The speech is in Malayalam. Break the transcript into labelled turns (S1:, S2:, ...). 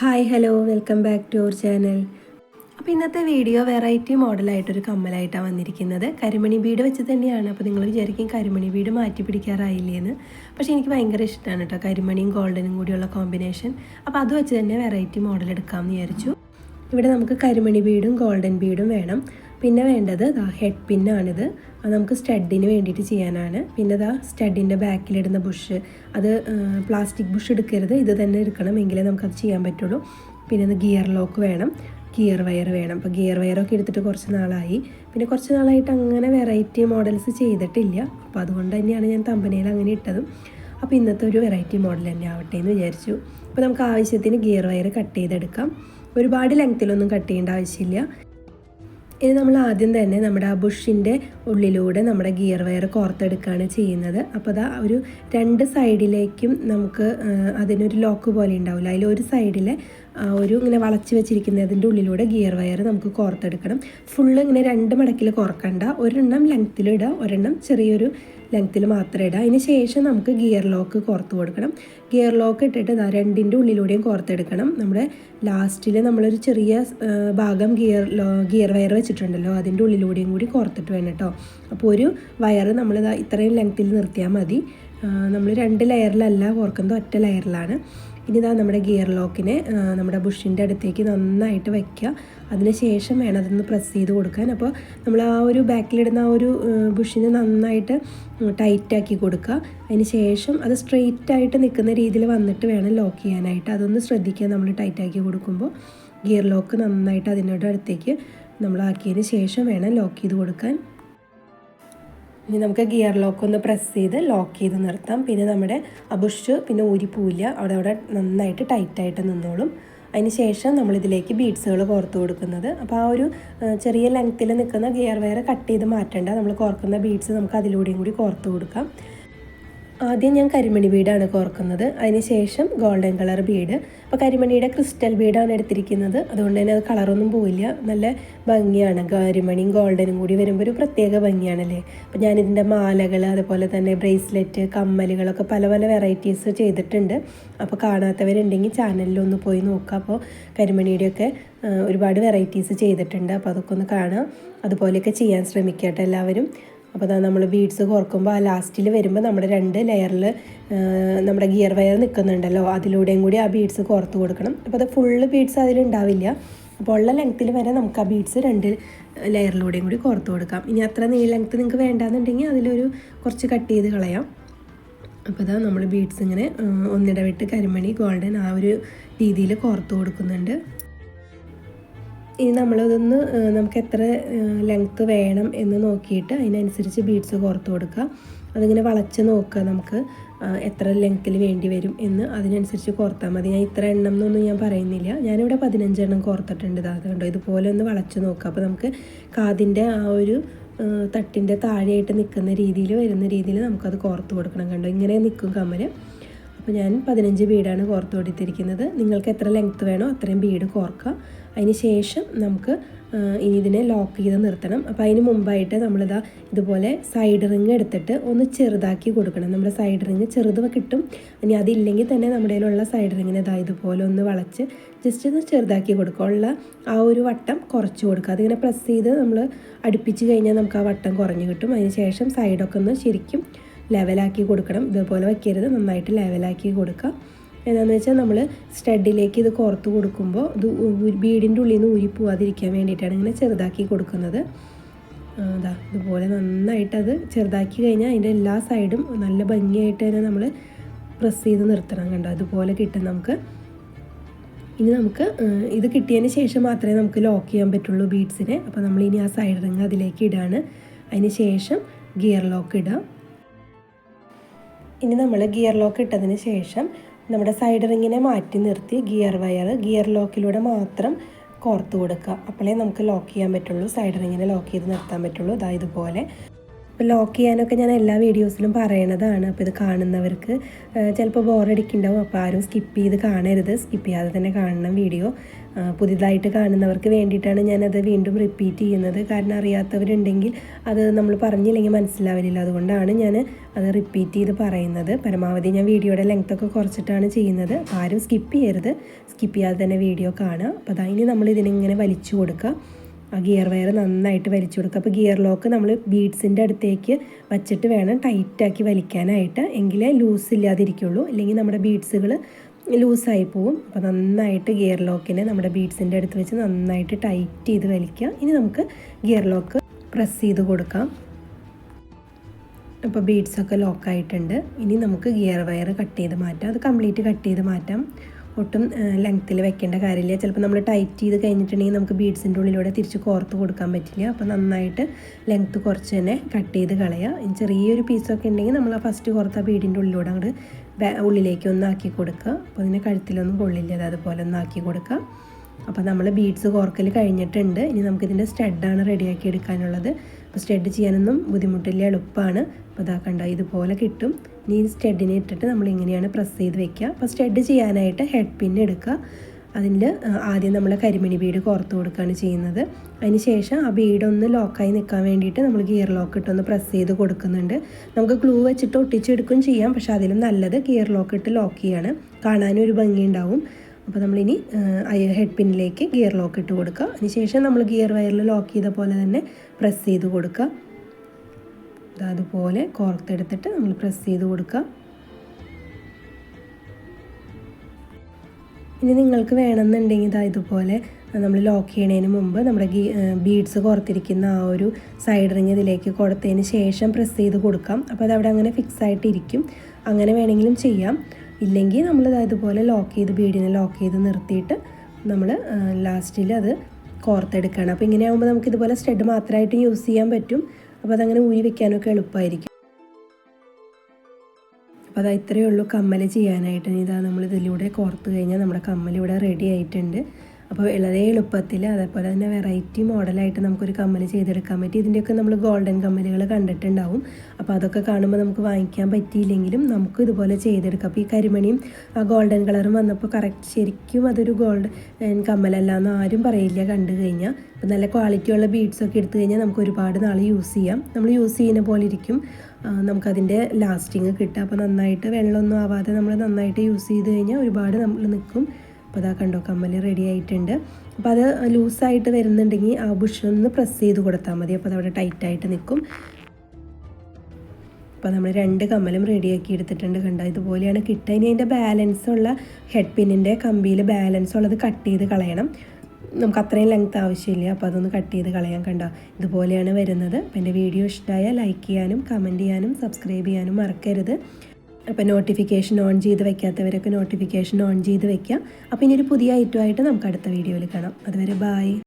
S1: Hi hello welcome back to our channel അപ്പോൾ ഇന്നത്തെ വീഡിയോ വെറൈറ്റി മോഡലായിട്ടൊരു കമ്മലായിട്ടാണ് വന്നിരിക്കുന്നത്. കരിമണി ബീഡ് വെച്ച് തന്നെയാണ്. അപ്പോൾ നിങ്ങൾ വിചാരിക്കും കരിമണി ബീഡ് മാറ്റി പിടിക്കാറായില്ലേന്ന്. പക്ഷേ എനിക്ക് ഭയങ്കര ഇഷ്ടമാണ് കേട്ടോ കരിമണിയും ഗോൾഡനും കൂടിയുള്ള കോമ്പിനേഷൻ അപ്പോൾ അത് വെച്ച് തന്നെ വെറൈറ്റി മോഡൽ എടുക്കാമെന്ന് വിചാരിച്ചു. ഇവിടെ നമുക്ക് കരിമണി ബീഡും ഗോൾഡൻ ബീഡും വേണം. പിന്നെ വേണ്ടത് ദാ ഹെഡ് പിന്നാണിത് അത് നമുക്ക് സ്റ്റഡിന് വേണ്ടിയിട്ട് ചെയ്യാനാണ്. പിന്നെ ദാ സ്റ്റഡിന്റെ ബാക്കിലിടുന്ന ബുഷ് അത് പ്ലാസ്റ്റിക് ബുഷ് എടുക്കരുത്. ഇത് തന്നെ എടുക്കണം എങ്കിലേ നമുക്കത് ചെയ്യാൻ പറ്റുള്ളൂ. പിന്നെ ഗിയർ ലോക്ക് വേണം. ഗിയർ വയർ വേണം. അപ്പോൾ ഗിയർ വയറൊക്കെ എടുത്തിട്ട് കുറച്ച് നാളായി. പിന്നെ കുറച്ച് നാളായിട്ട് അങ്ങനെ വെറൈറ്റി മോഡൽസ് ചെയ്തിട്ടില്ല. അപ്പോൾ അതുകൊണ്ട് തന്നെയാണ് ഞാൻ തമ്പനയിൽ അങ്ങനെ ഇട്ടതും. അപ്പോൾ ഇന്നത്തെ ഒരു വെറൈറ്റി മോഡൽ തന്നെ ആവട്ടെ എന്ന് വിചാരിച്ചു. അപ്പോൾ നമുക്ക് ആവശ്യത്തിന് ഗിയർ വയർ കട്ട് ചെയ്തെടുക്കാം. ഒരുപാട് ലെങ്ത്തിലൊന്നും കട്ട് ചെയ്യേണ്ട ആവശ്യമില്ല. ഇനി നമ്മൾ ആദ്യം തന്നെ നമ്മുടെ ആ ബുഷിന്റെ ഉള്ളിലൂടെ നമ്മുടെ ഗിയർ വയർ കോർത്തെടുക്കുകയാണ് ചെയ്യുന്നത്. അപ്പോൾ അതാ ഒരു രണ്ട് സൈഡിലേക്കും നമുക്ക് അതിനൊരു ലോക്ക് പോലെ ഉണ്ടാവില്ല. അതിൽ ഒരു സൈഡിലെ ഒരു ഇങ്ങനെ വളച്ച് വെച്ചിരിക്കുന്നതിന്റെ ഉള്ളിലൂടെ ഗിയർ വയർ നമുക്ക് കോർത്തെടുക്കണം. ഫുള്ള് ഇങ്ങനെ രണ്ട് മടക്കിൽ കോർക്കണ്ട. ഒരെണ്ണം ലെങ്ത്തിലിടുക ഒരെണ്ണം ചെറിയൊരു ലെങ്ത്തിൽ മാത്രം ഇടുക അതിന് ശേഷം നമുക്ക് ഗിയർ ലോക്ക് കോർത്ത് കൊടുക്കണം. ഗിയർ ലോക്ക് ഇട്ടിട്ട് രണ്ടിന്റെ ഉള്ളിലൂടെയും കോർത്തെടുക്കണം നമ്മുടെ ലാസ്റ്റിൽ നമ്മളൊരു ചെറിയ ഭാഗം ഗിയർ ഗിയർ വയർ വെച്ചിട്ടുണ്ടല്ലോ. അതിന്റെ ഉള്ളിലൂടെയും കൂടി കോർത്തിട്ട് വേണം കേട്ടോ അപ്പോൾ ഒരു വയർ നമ്മൾ ഇത്രയും ലെങ്ത്തിൽ നിർത്തിയാൽ മതി. നമ്മൾ രണ്ട് ലെയറിലല്ല കോർക്കുന്നത് ഒറ്റ ലെയറിലാണ് ഇനി ഇതാ നമ്മുടെ ഗിയർ ലോക്കിനെ നമ്മുടെ ബുഷിന്റെ അടുത്തേക്ക് നന്നായിട്ട് വയ്ക്കുക അതിനുശേഷം വേണം അതൊന്ന് പ്രസ് ചെയ്ത് കൊടുക്കാൻ. അപ്പോൾ നമ്മൾ ആ ഒരു ബാക്കിലിടുന്ന ആ ഒരു ബുഷിന് നന്നായിട്ട് ടൈറ്റാക്കി കൊടുക്കുക അതിന് ശേഷം അത് സ്ട്രെയിറ്റ് ആയിട്ട് നിൽക്കുന്ന രീതിയിൽ വന്നിട്ട് വേണം ലോക്ക് ചെയ്യാനായിട്ട്. അതൊന്ന് ശ്രദ്ധിക്കുക നമ്മൾ ടൈറ്റാക്കി കൊടുക്കുമ്പോൾ ഗിയർ ലോക്ക് നന്നായിട്ട് അതിനോട് അടുത്തേക്ക് നമ്മൾ ആക്കിയതിന് ശേഷം വേണം ലോക്ക് ചെയ്ത് കൊടുക്കാൻ. ഇനി നമുക്ക് ഗിയർ ലോക്ക് ഒന്ന് പ്രസ് ചെയ്ത് ലോക്ക് ചെയ്ത് നിർത്താം. പിന്നെ നമ്മുടെ അബുഷ് പിന്നെ ഊരിപ്പോവില്ല. അവിടെ അവിടെ നന്നായിട്ട് ടൈറ്റായിട്ട് നിന്നോളും. അതിന് ശേഷം നമ്മളിതിലേക്ക് ബീഡ്സുകൾ കോർത്ത് കൊടുക്കുന്നത്. അപ്പോൾ ആ ഒരു ചെറിയ ലെങ്ത്തിൽ നിൽക്കുന്ന ഗിയർ വയർ കട്ട് ചെയ്ത് മാറ്റേണ്ട. നമ്മൾ കോർക്കുന്ന ബീഡ്സ് നമുക്ക് അതിലൂടെയും കൂടി കോർത്ത് കൊടുക്കാം. ആദ്യം ഞാൻ കരിമണി ബീഡാണ് കോർക്കുന്നത്. അതിന് ശേഷം ഗോൾഡൻ കളർ ബീഡ് അപ്പോൾ കരിമണിയുടെ ക്രിസ്റ്റൽ ബീഡാണ് എടുത്തിരിക്കുന്നത്. അതുകൊണ്ട് തന്നെ അത് കളറൊന്നും പോയില്ല നല്ല ഭംഗിയാണ്. കരിമണിയും ഗോൾഡനും കൂടി വരുമ്പോൾ ഒരു പ്രത്യേക ഭംഗിയാണല്ലേ? അപ്പോൾ ഞാനിതിന്റെ മാലകൾ അതുപോലെ തന്നെ ബ്രേസ്ലെറ്റ് കമ്മലുകളൊക്കെ പല പല വെറൈറ്റീസ് ചെയ്തിട്ടുണ്ട്. അപ്പോൾ കാണാത്തവരുണ്ടെങ്കിൽ ചാനലിലൊന്ന് പോയി നോക്കുക അപ്പോൾ കരിമണിയുടെയൊക്കെ ഒരുപാട് വെറൈറ്റീസ് ചെയ്തിട്ടുണ്ട്. അപ്പോൾ അതൊക്കെ ഒന്ന് കാണാം. അതുപോലെയൊക്കെ ചെയ്യാൻ ശ്രമിക്കട്ടെ എല്ലാവരും. അപ്പോൾ അതാ നമ്മൾ ബീഡ്സ് കോർക്കുമ്പോൾ ആ ലാസ്റ്റിൽ വരുമ്പോൾ നമ്മുടെ രണ്ട് ലെയറിൽ നമ്മുടെ ഗിയർ വയർ നിൽക്കുന്നുണ്ടല്ലോ അതിലൂടെയും കൂടി ആ ബീഡ്സ് കോർത്ത് കൊടുക്കണം. അപ്പോൾ അത് ഫുള്ള് ബീഡ്സ് അതിലുണ്ടാവില്ല. അപ്പോൾ ഉള്ള ലെങ്ത്തിൽ വരെ നമുക്ക് ആ ബീഡ്സ് രണ്ട് ലെയറിലൂടെയും കൂടി കോർത്ത് കൊടുക്കാം. ഇനി അത്ര നീ ലെങ്ത്ത് നിങ്ങൾക്ക് വേണ്ടാന്നുണ്ടെങ്കിൽ അതിലൊരു കുറച്ച് കട്ട് ചെയ്ത് കളയാം. അപ്പോൾ ഇതാ നമ്മൾ ബീഡ്സ് ഇങ്ങനെ ഒന്നിടവിട്ട് കരിമണി ഗോൾഡൻ ആ ഒരു രീതിയിൽ കോർത്ത് കൊടുക്കുന്നുണ്ട്. ഇനി നമ്മളതൊന്ന് നമുക്ക് എത്ര ലെങ്ത്ത് വേണം എന്ന് നോക്കിയിട്ട് അതിനനുസരിച്ച് ബീഡ്സ് കോർത്ത് കൊടുക്കുക അതിങ്ങനെ വളച്ച് നോക്കുക നമുക്ക് എത്ര ലെങ്ത്തിൽ വേണ്ടി വരും എന്ന്. അതിനനുസരിച്ച് കോർത്താൽ മതി. ഞാൻ ഇത്ര എണ്ണം എന്നൊന്നും ഞാൻ പറയുന്നില്ല. ഞാനിവിടെ പതിനഞ്ചെണ്ണം കോർത്തിട്ടുണ്ട് അത് കണ്ടോ? ഇതുപോലെ ഒന്ന് വളച്ച് നോക്കുക അപ്പോൾ നമുക്ക് കാതിന്റെ ആ ഒരു തട്ടിന്റെ താഴെയായിട്ട് നിൽക്കുന്ന രീതിയിൽ വരുന്ന രീതിയിൽ നമുക്കത് കോർത്ത് കൊടുക്കണം കണ്ടോ? ഇങ്ങനെ നിൽക്കും കമ്മൽ അപ്പോൾ ഞാൻ പതിനഞ്ച് ബീഡാണ് കോർത്ത് കൊടുത്തിരിക്കുന്നത് നിങ്ങൾക്ക് എത്ര ലെങ്ത്ത് വേണോ അത്രയും ബീഡ് കോർക്കുക അതിന് ശേഷം നമുക്ക് ഇനി ഇതിനെ ലോക്ക് ചെയ്ത് നിർത്തണം. അപ്പോൾ അതിന് മുമ്പായിട്ട് നമ്മളിതാ ഇതുപോലെ സൈഡ് റിങ് എടുത്തിട്ട് ഒന്ന് ചെറുതാക്കി കൊടുക്കണം. നമ്മുടെ സൈഡ് റിങ് ചെറുത് കിട്ടും. ഇനി അതില്ലെങ്കിൽ തന്നെ നമ്മുടെ കയ്യിലുള്ള സൈഡ് റിങ്ങിനെ ഇതാ ഇതുപോലെ ഒന്ന് വളച്ച് ജസ്റ്റ് ഒന്ന് ചെറുതാക്കി കൊടുക്കുക. ഉള്ള ആ ഒരു വട്ടം കുറച്ച് കൊടുക്കുക. അതിങ്ങനെ പ്രസ് ചെയ്ത് നമ്മൾ അടുപ്പിച്ച് കഴിഞ്ഞാൽ നമുക്ക് ആ വട്ടം കുറഞ്ഞ് കിട്ടും. അതിന് ശേഷം സൈഡൊക്കെ ഒന്ന് ശരിക്കും ലെവലാക്കി കൊടുക്കണം. ഇതുപോലെ വയ്ക്കരുത് നന്നായിട്ട് ലെവലാക്കി കൊടുക്കുക. എന്താണെന്ന് വെച്ചാൽ നമ്മൾ സ്റ്റഡിലേക്ക് ഇത് കോർത്ത് കൊടുക്കുമ്പോൾ ഇത് ബീഡിന്റെ ഉള്ളിൽ നിന്ന് ഊരി പോവാതിരിക്കാൻ വേണ്ടിയിട്ടാണ് ഇങ്ങനെ ചെറുതാക്കി കൊടുക്കുന്നത്. അതാ ഇതുപോലെ നന്നായിട്ട് അത് ചെറുതാക്കി കഴിഞ്ഞാൽ അതിന്റെ എല്ലാ സൈഡും നല്ല ഭംഗിയായിട്ട് തന്നെ നമ്മൾ പ്രസ് ചെയ്ത് നിർത്തണം കണ്ടോ? അതുപോലെ കിട്ടും നമുക്ക്. ഇനി നമുക്ക് ഇത് കിട്ടിയതിന് ശേഷം മാത്രമേ നമുക്ക് ലോക്ക് ചെയ്യാൻ പറ്റുള്ളൂ ബീഡ്സിനെ. അപ്പോൾ നമ്മൾ ഇനി ആ സൈഡ് റിങ് അതിലേക്ക് ഇടാണ്. അതിന് ശേഷം ഗിയർ ലോക്ക് ഇടാം. ഇനി നമ്മൾ ഗിയർ ലോക്ക് ഇട്ടതിന് ശേഷം നമ്മുടെ സൈഡ് റിങ്ങിനെ മാറ്റി നിർത്തി ഗിയർ വയർ ഗിയർ ലോക്കിലൂടെ മാത്രം കോർത്ത് കൊടുക്കുക. അപ്പോഴേ നമുക്ക് ലോക്ക് ചെയ്യാൻ പറ്റുള്ളൂ സൈഡ് റിങ്ങിനെ ലോക്ക് ചെയ്ത് നിർത്താൻ പറ്റുള്ളൂ. ഇതാ ഇതുപോലെ. അപ്പോൾ ലോക്ക് ചെയ്യാനൊക്കെ ഞാൻ എല്ലാ വീഡിയോസിലും പറയണതാണ്. അപ്പോൾ ഇത് കാണുന്നവർക്ക് ചിലപ്പോൾ ബോറടിക്കുന്നുണ്ടാവും അപ്പോൾ ആരും സ്കിപ്പ് ചെയ്ത് കാണരുത്. സ്കിപ്പ് ചെയ്യാതെ തന്നെ കാണണം വീഡിയോ. പുതിയതായിട്ട് കാണുന്നവർക്ക് വേണ്ടിയിട്ടാണ് ഞാനത് വീണ്ടും റിപ്പീറ്റ് ചെയ്യുന്നത്. കാരണം അറിയാത്തവരുണ്ടെങ്കിൽ അത് നമ്മൾ പറഞ്ഞില്ലെങ്കിൽ മനസ്സിലാവില്ല. അതുകൊണ്ടാണ് ഞാൻ അത് റിപ്പീറ്റ് ചെയ്ത് പറയുന്നത്. പരമാവധി ഞാൻ വീഡിയോയുടെ ലെങ്ത്തൊക്കെ കുറച്ചിട്ടാണ് ചെയ്യുന്നത്. ആരും സ്കിപ്പ് ചെയ്യരുത്. സ്കിപ്പ് ചെയ്യാതെ തന്നെ വീഡിയോ കാണുക. അപ്പോൾ അതായത് നമ്മൾ ഇതിനിങ്ങനെ വലിച്ചു കൊടുക്കുക. ആ ഗിയർ വയർ നന്നായിട്ട് വലിച്ചു കൊടുക്കുക. അപ്പോൾ ഗിയർ ലോക്ക് നമ്മൾ ബീഡ്സിന്റെ അടുത്തേക്ക് വച്ചിട്ട് വേണം ടൈറ്റാക്കി വലിക്കാനായിട്ട്. എങ്കിലേ ലൂസ് ഇല്ലാതിരിക്കുള്ളൂ. അല്ലെങ്കിൽ നമ്മുടെ ബീഡ്സുകൾ ലൂസായി പോവും. അപ്പോൾ നന്നായിട്ട് ഗിയർ ലോക്കിനെ നമ്മുടെ ബീഡ്സിന്റെ അടുത്ത് വെച്ച് നന്നായിട്ട് ടൈറ്റ് ചെയ്ത് വലിക്കുക. ഇനി നമുക്ക് ഗിയർ ലോക്ക് പ്രസ് ചെയ്ത് കൊടുക്കാം. അപ്പോൾ ബീഡ്സൊക്കെ ലോക്കായിട്ടുണ്ട് ഇനി നമുക്ക് ഗിയർ വയർ കട്ട് ചെയ്ത് മാറ്റാം. അത് കംപ്ലീറ്റ് കട്ട് ചെയ്ത് മാറ്റാം. ഒട്ടും ലെങ്ത്തിൽ വെക്കേണ്ട കാര്യമില്ല. ചിലപ്പോൾ നമ്മൾ ടൈറ്റ് ചെയ്ത് കഴിഞ്ഞിട്ടുണ്ടെങ്കിൽ നമുക്ക് ബീഡ്സിന്റെ ഉള്ളിലൂടെ തിരിച്ച് കോർത്ത് കൊടുക്കാൻ പറ്റില്ല. അപ്പോൾ നന്നായിട്ട് ലെങ്ത്ത് കുറച്ച് തന്നെ കട്ട് ചെയ്ത് കളയുക ചെറിയൊരു പീസൊക്കെ ഉണ്ടെങ്കിൽ നമ്മൾ ഫസ്റ്റ് കോർത്ത ബീഡിന്റെ ഉള്ളിലൂടെ അങ്ങോട്ട് ഉള്ളിലേക്ക് ഒന്ന് ആക്കി കൊടുക്കുക. അപ്പോൾ അതിന് കഴുത്തിലൊന്നും കൊള്ളില്ല അത് അതുപോലെ ഒന്ന് ആക്കി കൊടുക്കുക. അപ്പോൾ നമ്മൾ ബീഡ്സ് കോർക്കൽ കഴിഞ്ഞിട്ടുണ്ട്. ഇനി നമുക്കിതിന്റെ സ്റ്റഡാണ് റെഡിയാക്കി എടുക്കാനുള്ളത്. അപ്പോൾ സ്റ്റഡ് ചെയ്യാനൊന്നും ബുദ്ധിമുട്ടില്ല. എളുപ്പമാണ് അപ്പോൾ ഇതാക്കണ്ട കണ്ടോ ഇതുപോലെ കിട്ടും. ഇനി ഈ സ്റ്റെഡിനെ ഇട്ടിട്ട് നമ്മൾ ഇങ്ങനെയാണ് പ്രസ് ചെയ്ത് വെക്കുക. അപ്പോൾ സ്റ്റെഡ് ചെയ്യാനായിട്ട് ഹെഡ് പിൻ എടുക്കുക. അതിൽ ആദ്യം നമ്മൾ കരിമണി ബീഡ് കോർത്ത് കൊടുക്കുകയാണ് ചെയ്യുന്നത്. അതിന് ശേഷം ആ ബീഡൊന്ന് ലോക്കായി നിൽക്കാൻ വേണ്ടിയിട്ട് നമ്മൾ ഗിയർ ലോക്ക് ഇട്ടൊന്ന് പ്രസ് ചെയ്ത് കൊടുക്കുന്നുണ്ട്. നമുക്ക് ഗ്ലൂ വെച്ചിട്ട് ഒട്ടിച്ചെടുക്കുകയും ചെയ്യാം. പക്ഷേ അതിലും നല്ലത് ഗിയർ ലോക്ക് ഇട്ട് ലോക്ക് ചെയ്യാണ്. കാണാനും ഒരു ഭംഗി ഉണ്ടാവും. അപ്പോൾ നമ്മളിനി ഹെഡ് പിന്നിലേക്ക് ഗിയർ ലോക്ക് ഇട്ട് കൊടുക്കുക. അതിനുശേഷം നമ്മൾ ഗിയർ വയറിൽ ലോക്ക് ചെയ്ത പോലെ തന്നെ പ്രസ് ചെയ്ത് കൊടുക്കുക. അതുപോലെ കോർത്തെടുത്തിട്ട് നമ്മൾ പ്രസ് ചെയ്ത് കൊടുക്കുക ഇനി നിങ്ങൾക്ക് വേണമെന്നുണ്ടെങ്കിൽ ഇതാ ഇതുപോലെ നമ്മൾ ലോക്ക് ചെയ്യണതിന് മുമ്പ് നമ്മുടെ ബീഡ്സ് കോർത്തിരിക്കുന്ന ആ ഒരു സൈഡ് റിങ് ഇതിലേക്ക് കൊടുത്തതിന് ശേഷം പ്രസ് ചെയ്ത് കൊടുക്കാം. അപ്പോൾ അത് അവിടെ അങ്ങനെ ഫിക്സ് ആയിട്ടിരിക്കും. അങ്ങനെ വേണമെങ്കിലും ചെയ്യാം. ഇല്ലെങ്കിൽ നമ്മൾ ഇതുപോലെ ലോക്ക് ചെയ്ത് ബീഡിനെ ലോക്ക് ചെയ്ത് നിർത്തിയിട്ട് നമ്മൾ ലാസ്റ്റിൽ അത് കോർത്തെടുക്കണം. അപ്പോൾ ഇങ്ങനെ ആകുമ്പോൾ നമുക്ക് ഇതുപോലെ സ്റ്റെഡ് മാത്രമായിട്ട് യൂസ് ചെയ്യാൻ പറ്റും. അപ്പോൾ അതങ്ങനെ ഊരി വെക്കാനൊക്കെ എളുപ്പമായിരിക്കും അപ്പോൾ അതാ ഇത്രയേ ഉള്ളൂ കമ്മൽ ചെയ്യാനായിട്ട്. ഇതാ നമ്മൾ ഇതിലൂടെ കോർത്ത് കഴിഞ്ഞാൽ നമ്മുടെ കമ്മൽ ഇവിടെ റെഡി ആയിട്ടുണ്ട്. അപ്പോൾ വളരെ എളുപ്പത്തിൽ അതേപോലെ തന്നെ വെറൈറ്റി മോഡലായിട്ട് നമുക്കൊരു കമ്മൽ ചെയ്തെടുക്കാൻ പറ്റി. ഇതിന്റെയൊക്കെ നമ്മൾ ഗോൾഡൻ കമ്മലുകൾ കണ്ടിട്ടുണ്ടാവും. അപ്പോൾ അതൊക്കെ കാണുമ്പോൾ നമുക്ക് വാങ്ങിക്കാൻ പറ്റിയില്ലെങ്കിലും നമുക്ക് ഇതുപോലെ ചെയ്തെടുക്കാം. അപ്പോൾ ഈ കരിമണിയും ആ ഗോൾഡൻ കളറും വന്നപ്പോൾ കറക്റ്റ് ശരിക്കും അതൊരു ഗോൾഡൻ കമ്മലല്ല എന്ന് ആരും പറയില്ല കണ്ടു കഴിഞ്ഞാൽ. അപ്പോൾ നല്ല ക്വാളിറ്റിയുള്ള ബീഡ്സൊക്കെ എടുത്തു കഴിഞ്ഞാൽ നമുക്ക് ഒരുപാട് നാൾ യൂസ് ചെയ്യാം. നമ്മൾ യൂസ് ചെയ്യുന്ന പോലെ ഇരിക്കും. നമുക്കതിന്റെ ലാസ്റ്റിങ് കിട്ടുക. അപ്പോൾ നന്നായിട്ട് വെള്ളമൊന്നും ആവാതെ നമ്മൾ നന്നായിട്ട് യൂസ് ചെയ്ത് കഴിഞ്ഞാൽ ഒരുപാട് നമ്മൾ നിൽക്കും. അപ്പോൾ അതാ കണ്ടോ കമ്മൽ റെഡി ആയിട്ടുണ്ട്. അപ്പോൾ അത് ലൂസായിട്ട് വരുന്നുണ്ടെങ്കിൽ ആ ബുഷൊന്ന് പ്രസ് ചെയ്ത് കൊടുത്താൽ മതി. അപ്പോൾ അതവിടെ ടൈറ്റായിട്ട് നിൽക്കും. അപ്പോൾ നമ്മൾ രണ്ട് കമ്മലും റെഡിയാക്കി എടുത്തിട്ടുണ്ട് കണ്ടോ. ഇതുപോലെയാണ് കിട്ടുക. ഇനി അതിന്റെ ബാലൻസ് ഉള്ള ഹെഡ് പിന്നിന്റെ കമ്പിയിൽ ബാലൻസ് ഉള്ളത് കട്ട് ചെയ്ത് കളയണം. നമുക്ക് അത്രയും ലെങ്ത് ആവശ്യമില്ല. അപ്പോൾ അതൊന്ന് കട്ട് ചെയ്ത് കളയാൻ കണ്ടോ. ഇതുപോലെയാണ് വരുന്നത്. അപ്പോൾ എന്റെ വീഡിയോ ഇഷ്ടമായാൽ ലൈക്ക് ചെയ്യാനും കമന്റ് ചെയ്യാനും സബ്സ്ക്രൈബ് ചെയ്യാനും മറക്കരുത്. അപ്പോൾ നോട്ടിഫിക്കേഷൻ ഓൺ ചെയ്ത് വെക്കാത്തവരൊക്കെ നോട്ടിഫിക്കേഷൻ ഓൺ ചെയ്ത് വെക്കുക അപ്പോൾ ഇനി ഒരു പുതിയ ഐറ്റമായിട്ട് നമുക്ക് അടുത്ത വീഡിയോയിൽ കാണാം. അതുവരെ ബായ്